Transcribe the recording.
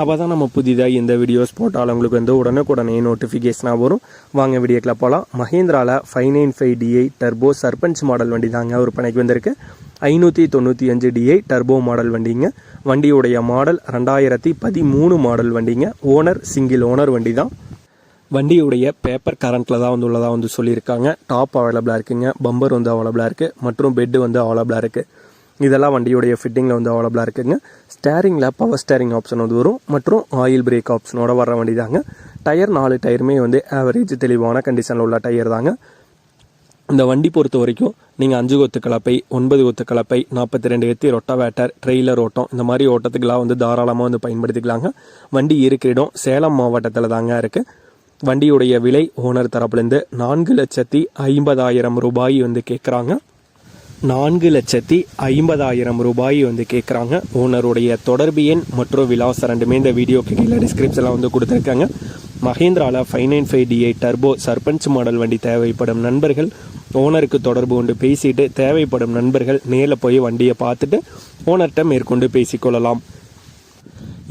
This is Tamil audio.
அப்போ தான் நம்ம புதிதாக எந்த வீடியோஸ் போட்டாலும் உங்களுக்கு வந்து உடனுக்குடனே நோட்டிஃபிகேஷனாக வரும். வாங்க வீடியோக்கில் போகலாம் மஹேந்திராவில் five nine five DI turbo Sarpanch model வண்டி தாங்க விற்பனைக்கு வந்திருக்கு. ஐநூற்றி தொண்ணூற்றி அஞ்சு டிஐ டர்போ மாடல் வண்டிங்க. வண்டியுடைய மாடல் ரெண்டாயிரத்தி பதிமூணு மாடல் வண்டிங்க. ஓனர் சிங்கிள் ஓனர் வண்டி தான் வண்டியுடைய பேப்பர் கரண்ட்டில் தான் வந்து உள்ளதாக வந்து சொல்லியிருக்காங்க. டாப் அவைலபிளாக இருக்குங்க. பம்பர் வந்து அவைலபிளாக இருக்குது மற்றும் பெட்டு வந்து அவைலபிளாக இருக்குது இதெல்லாம் வண்டியுடைய ஃபிட்டிங்கில் வந்து அவைலபிளாக இருக்குங்க. ஸ்டேரிங்கில் பவர் ஸ்டேரிங் ஆப்ஷன் வந்து வரும். மற்றும் ஆயில் பிரேக் ஆப்ஷனோட வர வண்டி தாங்க டயர் நாலு டயருமே வந்து ஆவரேஜ் தெளிவான கண்டிஷனில் உள்ள டயர் தாங்க. இந்த வண்டி பொறுத்த வரைக்கும் நீங்கள் அஞ்சு கொத்து கலப்பை ஒன்பது கொத்து கலப்பை நாற்பத்தி ரெண்டு எத்தி ரொட்டவேட்டர் ட்ரெய்லர் ஓட்டம் இந்த மாதிரி ஓட்டத்துக்கெல்லாம் வந்து தாராளமாக வந்து பயன்படுத்திக்கலாங்க. வண்டி இருக்கிற இடம் சேலம் மாவட்டத்தில் தாங்க இருக்குது வண்டியுடைய விலை ஓனர் தரப்புலேருந்து நான்கு லட்சத்தி ஐம்பதாயிரம் ரூபாய் வந்து கேட்குறாங்க நான்கு லட்சத்தி ஐம்பதாயிரம் ரூபாய் வந்து கேட்குறாங்க ஓனருடைய தொடர்பு எண் மற்றும் விலாஸ் ரெண்டுமே இந்த வீடியோக்கு கீழே டிஸ்கிரிப்ஷனில் வந்து கொடுத்துருக்காங்க. மஹேந்திராவில் five nine five DI turbo Sarpanch model வண்டி தேவைப்படும் நண்பர்கள். ஓனருக்கு தொடர்பு கொண்டு பேசிட்டு தேவைப்படும் நண்பர்கள் நேரில் போய் வண்டியை பார்த்துட்டு ஓனர்கிட்ட மேற்கொண்டு பேசிக்கொள்ளலாம்.